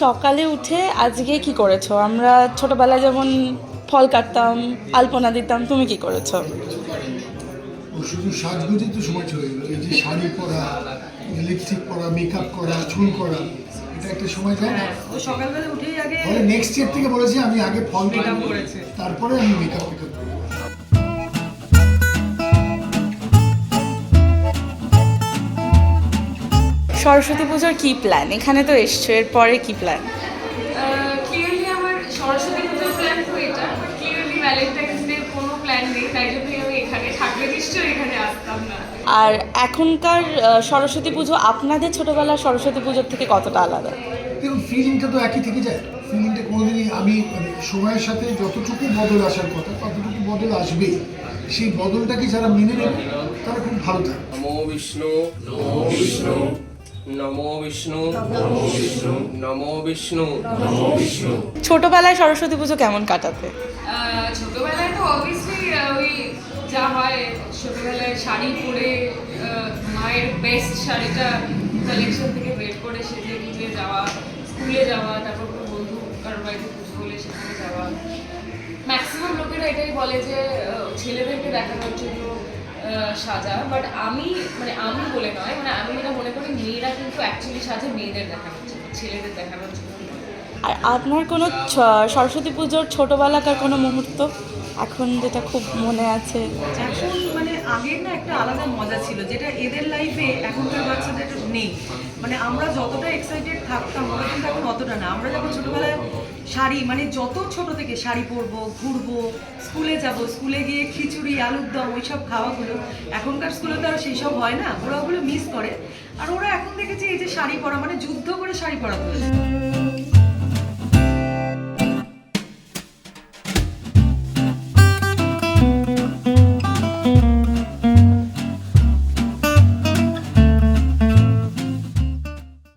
সকালে উঠে আজকে কি করেছ? আমরা ছোটবেলায় যেমন ফল কাটতাম আলপনা দিতাম তুমি কি করেছ? ও শুধু সাজগুজে তো সময় চলে গেল। এই যে শাড়ি পরা লিপস্টিক পরা মেকআপ করা চুল করা এটা একটা সময় যায় না? সকালবেলা উঠেই আগে নেক্সট ইয়ার থেকে বলেছি আমি আগে ফল তারপরে আমি মেকআপ টেকআপ সরস্বতী পুজোর কি প্ল্যান এখানে তো এসছো এরপরে কি প্ল্যান ক্লিয়ারলি আমার সরস্বতী পুজোর প্ল্যান তো এটা বাট ক্লিয়ারলি ভ্যালেন্টাইন্স ডে কোনো প্ল্যান নেই তাই জন্যই আমি এখানে থাকলে নিশ্চয়ই এখানে আসতাম না। আর এখনকার সরস্বতী পুজো আপনাদের ছোটবেলার সরস্বতী পুজোর থেকে কতটা আলাদা? দেখুন ফিলিংটা তো একই থেকে যায়। ফিলিংটা কোনোদিনই আমি মানে সময়ের সাথে যতটুকু বদল আসার কথা ততটুকু বদল আসবে। সেই বদলটাকে যারা মেনে নেবে তারা খুব ভালো থাকে নমো বিষ্ণু নমো বিষ্ণু। নমো বিষ্ণু। নমো বিষ্ণু। নমো বিষ্ণু। নমো বিষ্ণু। ছোটবেলায় সরস্বতী পুজো কেমন কাটাতে? ছোটবেলায় তো অবভিয়াসলি ওই যা হয় ছোটবেলায় শাড়ি পরে মায়ের বেস্ট শাড়িটা কালেকশন থেকে বের করে সেজে গুজে যাওয়া স্কুলে যাওয়া তারপর কোনো বন্ধু কারোর বাড়িতে পুজো হলে সেখানে যাওয়া। ম্যাক্সিমাম লোকেরা এটাই বলে যে ছেলেদেরকে দেখানোর জন্য সাজা বাট আমি মানে আমি বলে নয় মানে আমি যেটা মনে করি মেয়েরা কিন্তু অ্যাকচুয়ালি সাজে মেয়েদের জন্য ছেলেদের জন্য। আর আপনার কোনো সরস্বতী পুজোর ছোটোবেলাকার কোনো মুহূর্ত? এখন যেটা খুব মনে আছে। এখন আগের না একটা আলাদা মজা ছিল, যেটা এদের লাইফে এখনকার বাচ্চাদের নেই। মানে আমরা যতটা এক্সাইটেড থাকতাম, ওরা কিন্তু এখন অতটা না। আমরা যখন ছোটোবেলায় শাড়ি মানে যত ছোট থেকে শাড়ি পরবো, ঘুরবো স্কুলে যাব স্কুলে গিয়ে খিচুড়ি, আলুর দম, ওইসব খাওয়াগুলো, এখনকার স্কুলে তো আর সেই সব হয় না। ওরা ওগুলো মিস করে। আর ওরা এখন দেখেছি এই যে শাড়ি পরা মানে যুদ্ধ করে শাড়ি পরা